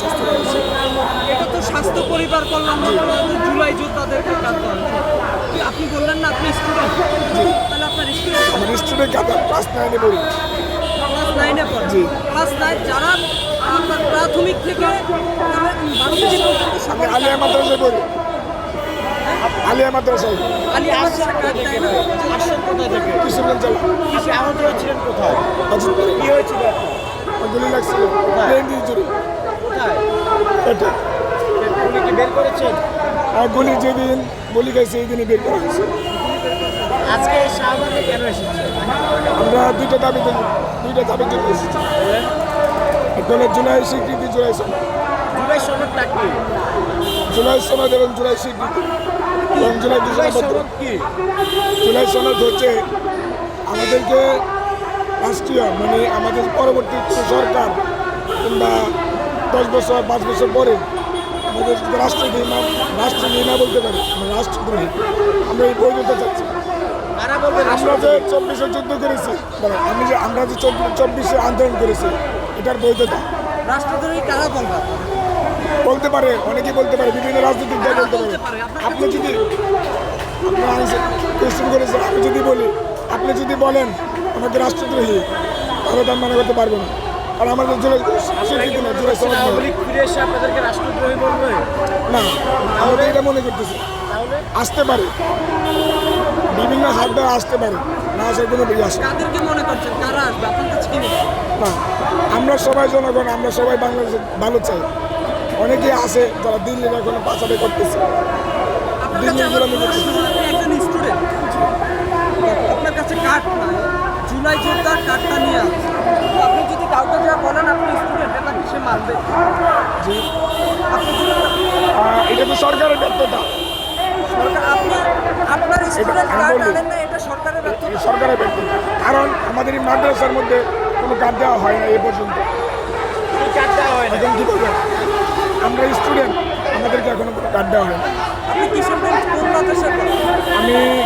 স্বাস্থ্য এটা তো স্বাস্থ্য পরিবার কল্যাণ জুলাই যোদ্ধাদেরকে কাজ দেওয়া হয়েছে। আপনি বললেন না আপনি স্টুডেন্ট? তাহলে আপনার স্টুডেন্ট আমার স্টুডেন্ট কার্ড ক্লাস নাইনে পড়ি। ক্লাস নাইনে পড়ে? জি। ক্লাস নাইন যারা আপনার প্রাথমিক থেকে আমি আলিয়া মাদ্রাসায় পড়ি। আলিয়া মাদ্রাসায়। আসছেন কাজ দেয় না আসছেন কোথা থেকে? কিশোরগঞ্জ জেলা। কিসে আহত হয়েছিলেন কোথায়? কি হয়েছিল? গুলি লাগছিল প্লেন ইঞ্জুরি এটা। উনি কি বের করেছেন? আর গুলি যেদিন গুলি খাইছে এই দিনই বের করা হয়েছে। আজকে শাহবাগে কেন এসেছেন আমরা দুইটা দাবি দুইটা দাবির জন্য এসেছি। একটা হলো জুলাই স্বীকৃতি জুলাই সনদ। জুলাই সনদটা কি? জুলাই সনদ এবং জুলাই স্বীকৃতি। এবং জুলাই জুলাই ঘোষণাপত্র। কি? জুলাই সনদ হচ্ছে আমাদেরকে রাষ্ট্রীয় মানে আমাদের পরবর্তী কোনো সরকার কিংবা দশ বছর পাঁচ বছর পরে আমাদের রাষ্ট্রদ্রোহী না রাষ্ট্রদ্রোহী না বলতে পারে আমরা রাষ্ট্রদ্রোহী আমরা এই বৈধতা চাচ্ছি আমরা যে চব্বিশে যুদ্ধ করেছি দাঁড়াও, আমি যে আমরা যে চব্বিশে আন্দোলন করেছি এটার বৈধতা। রাষ্ট্রদ্রোহী কারা বলবে? বলতে পারে অনেকেই বলতে পারে বিভিন্ন রাজনৈতিক দল বলতে পারে। আপনি যদি আপনার করেছেন আমি যদি বলি আপনি যদি বলেন আমাকে রাষ্ট্রদ্রোহী তাহলে তার মানে করতে পারব না। আর আমাদের জুলাই না তো এটা মনে করতেছি। আসতে পারে। বিভিন্ন হাত দ্বারা আসতে পারে না আসার কোনো ইয়ে আসে না। মনে আমরা সবাই জনগণ আমরা সবাই বাংলাদেশের ভালো চাই। অনেকেই আছে যারা দিল্লির এখন পাচারে করতেছে। দিল্লির আপনার কাছে কার্ড জুলাই যোদ্ধার কার্ডটা নিয়ে আপনি যদি কাউকে যা বলেন আপনি স্টুডেন্ট এটা সে মানবে? জি। আপনি যদি এটা তো সরকারের ব্যর্থতা। সরকার আপনি আপনার স্টুডেন্ট আমি কার্ড আনেন না এটা সরকারের ব্যর্থতা। সরকারের ব্যর্থতা। কারণ আমাদের এই মাদ্রাসার মধ্যে কোনো কার্ড দেওয়া হয় না এ পর্যন্ত। কার্ড দেওয়া হয় না। এখন কী করবেন আমরা স্টুডেন্ট আমাদেরকে এখনও কোনো কার্ড দেওয়া হয় না আমি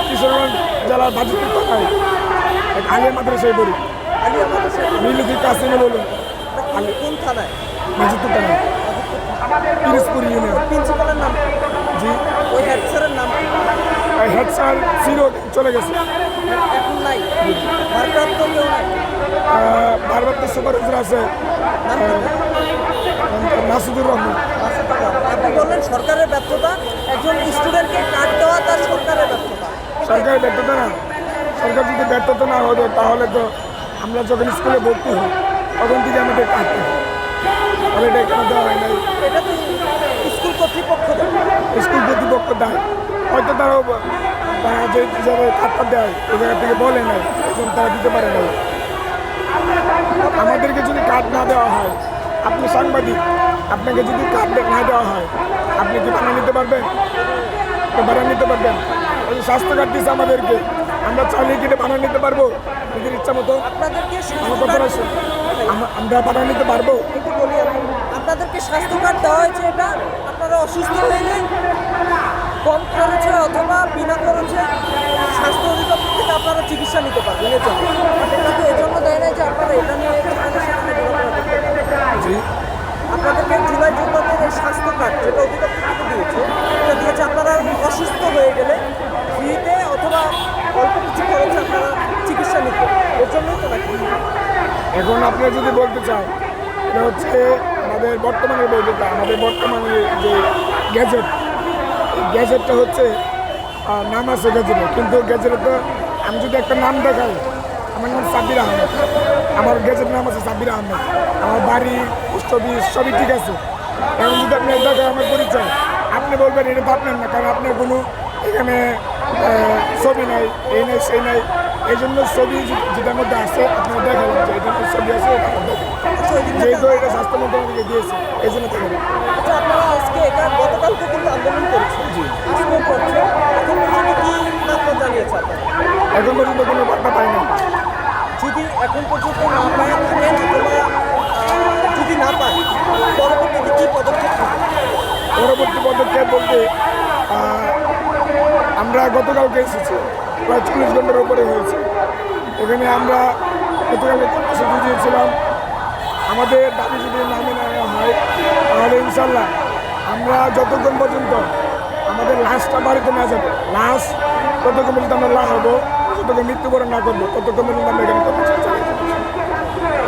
কিশোরগঞ্জ জেলার বাজিপুর থানায়। আলিয়া মাদ্রাসায় পড়ি। আলিয়া মাদ্রাসায়। মিলুকি কাসিমে বলুন আপনি কোন থানায়? বাজিপুর থানায়। পিরিসপুর ইউনিয়ন। প্রিন্সিপালের নাম জি। ওই হেড স্যারের নাম কি? হেড স্যার ছিল চলে গেছে। এখন নাই। ভারপ্রাপ্ত কেউ নাই? ভারপ্রাপ্ত সুপারভাইজার আছে? নাসিদুর রহমান। আপনি বললেন সরকারের ব্যর্থতা। একজন স্টুডেন্টকে কার্ড দেওয়া তার সরকারের ব্যর্থতা। সরকারের ব্যর্থতা না। সরকার যদি ব্যর্থতা না হতো তাহলে তো আমরা যখন স্কুলে ভর্তি হই তখন থেকে আমাদের কাটতে হয়। তাহলে এটা কেন দেওয়া হয় নাই এটা তো স্কুল কর্তৃপক্ষ। স্কুল কর্তৃপক্ষ দেয়। হয়তো তারাও তারা যে যারা কাটটা দেয় ওই জায়গা থেকে বলে নাই এজন্য তারা দিতে পারে না। আমাদেরকে যদি কার্ড না দেওয়া হয় আপনি সাংবাদিক আপনাকে যদি কার্ড না দেওয়া হয় আপনি কি বানিয়ে নিতে পারবেন? বানিয়ে নিতে পারবেন? ওই স্বাস্থ্য কার্ড দিচ্ছে আমাদেরকে। আমরা চাইলে কি এটা বানিয়ে নিতে পারব নিজের ইচ্ছা মতো। আমার বানিয়ে নিতে পারব। আপনাদেরকে স্বাস্থ্য কার্ড দেওয়া হয়েছে এটা। আপনারা অসুস্থ হইলে কম খরচে অথবা বিনা খরচে স্বাস্থ্য অধিদপ্তর থেকে আপনারা চিকিৎসা নিতে পারবেন। এর জন্য। এটা তো এই জন্য দেয় না যে আপনারা এটা নিয়ে আপনাদেরকে জুলাই যোদ্ধাদের এই স্বাস্থ্য কার্ড যেটা অধিদপ্তর থেকে দিয়েছে এটা দিয়েছে আপনারা অসুস্থ হয়ে গেলে ফ্রিতে অথবা অল্প কিছু আপনারা চিকিৎসা নিতে। এর জন্যই তো নাকি? এখন আপনি যদি বলতে চান, এটা হচ্ছে আমাদের বর্তমানের বৈধতা আমাদের বর্তমানে যে গ্যাজেট গ্যাজেটটা হচ্ছে নাম আছে গ্যাজেটে, কিন্তু গ্যাজেটে তো আমি যদি একটা নাম দেখাই, আমার নাম সাব্বির আহমেদ। আমার গ্যাজেট নাম আছে সাব্বির আহমেদ। আমার বাড়ি, পোস্ট সবই ঠিক আছে। এখন যদি আপনি দেখায় আমার পরিচয়, আপনি বলবেন, এটা তো আপনার না, কারণ আপনার কোনো এখানে ছবি নাই, এই নাই, সেই নাই। এই জন্য ছবি যেটা মধ্যে আছে, আপনার দেখালাম যে এটার মধ্যে ছবি আছে যেহেতু এটা স্বাস্থ্য মন্ত্রণালয়কে দিয়েছে, এই জন্য আচ্ছা আন্দোলন করেছেন জি আজকেও করছে এখন পর্যন্ত কি বার্তা জানিয়েছে আপনারা এখন পর্যন্ত কোনো বার্তা পাই না যদি এখন পর্যন্ত না পায় থাকেন অথবা আহ, যদি না পায় পরবর্তীতে কী পদক্ষেপ নেবেন? পরবর্তী পদক্ষেপ বলতে আহ, আমরা এসেছে, প্রায় চল্লিশ ঘণ্টার উপরে হয়েছে এখানে আমরা গতকালকে কর্মসূচি দিয়েছিলাম আমাদের দাবি যদি নামে নেওয়া হয়, তাহলে ইনশাল্লাহ আমরা যতক্ষণ পর্যন্ত আমাদের লাশটা বাড়িতে না যাবে, লাশ ততক্ষণ পর্যন্ত আমরা লাশ হব কতক্ষণ মৃত্যুবরণ না করব, ততক্ষণ পর্যন্ত আমরা এখানে কর্মসূচি যাব।